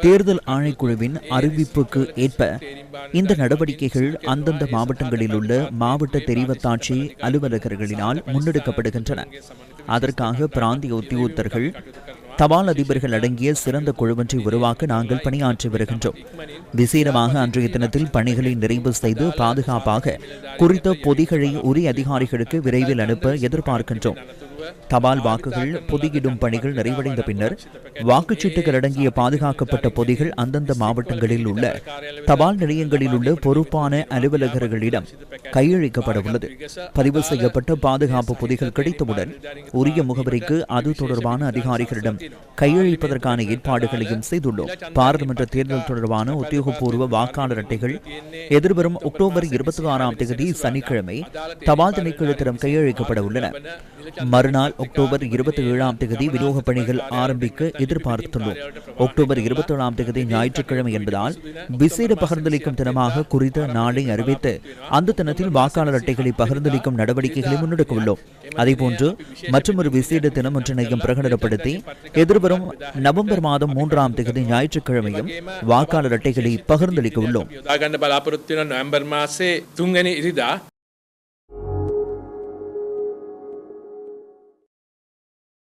தேர்தல் ஆணைக்குழுவின் அறிவிப்புக்கு ஏற்ப இந்த நடவடிக்கைகள் அந்தந்த மாவட்டங்களில் உள்ள மாவட்ட தெரிவத்தாட்சி அலுவலகர்களினால் முன்னெடுக்கப்படுகின்றன. அதற்காக பிராந்திய உத்தியோகத்தர்கள் தபால் அதிபர்கள் அடங்கிய சிறந்த குழுவொன்றை உருவாக்க நாங்கள் பணியாற்றி வருகின்றோம். விசேடமாக அன்றைய தினத்தில் பணிகளை நிறைவு செய்து பாதுகாப்பாக குறித்த பொதிகளை உரிய அதிகாரிகளுக்கு விரைவில் அனுப்ப எதிர்பார்க்கின்றோம். தபால் வாக்குகள் பொதியிடும் பணிகள் நிறைவடைந்த பின்னர் வாக்குச்சீட்டுகள் அடங்கிய பாதுகாக்கப்பட்ட பொதிகள் அந்தந்த மாவட்டங்களில் உள்ள தபால் நிலையங்களில் உள்ள பொறுப்பான அலுவலகர்களிடம் கையளிக்கப்பட உள்ளது பதிவு செய்யப்பட்ட பாதுகாப்பு பொதிகள் கிடைத்தவுடன் உரிய முகவரிக்கு அது தொடர்பான அதிகாரிகளிடம் கையளிப்பதற்கான ஏற்பாடுகளையும் செய்துள்ளோம். பாராளுமன்ற தேர்தல் தொடர்பான உத்தியோகபூர்வ வாக்காளர் அட்டைகள் எதிர்வரும் அக்டோபர் இருபத்தி ஆறாம் தேதி சனிக்கிழமை தபால் திணைக்களத்திடம் கையளிக்கப்பட உள்ளன. மறுநாள் அக்டோபர் இருபத்தி ஏழாம் தேதி விநியோகப் பணிகள் ஆரம்பிக்க எதிர்பார்த்துள்ளோம். அக்டோபர் இருபத்தி ஏழாம் தேதி ஞாயிற்றுக்கிழமை என்பதால் விசேட பகிர்ந்தளிக்கும் தினமாக குறித்த நாளை அறிவித்து அந்த தினத்தில் வாக்காளர் அட்டைகளை பகிர்ந்தளிக்கும் நடவடிக்கைகளை முன்னெடுக்க உள்ளோம். அதேபோன்று மற்றொரு விசேட தினம் ஒன்றினையும் பிரகடனப்படுத்தி எதிர்வரும் நவம்பர் மாதம் மூன்றாம் தேதி ஞாயிற்றுக்கிழமையும் வாக்காளர் அட்டைகளை பகிர்ந்தளிக்க உள்ளோம்.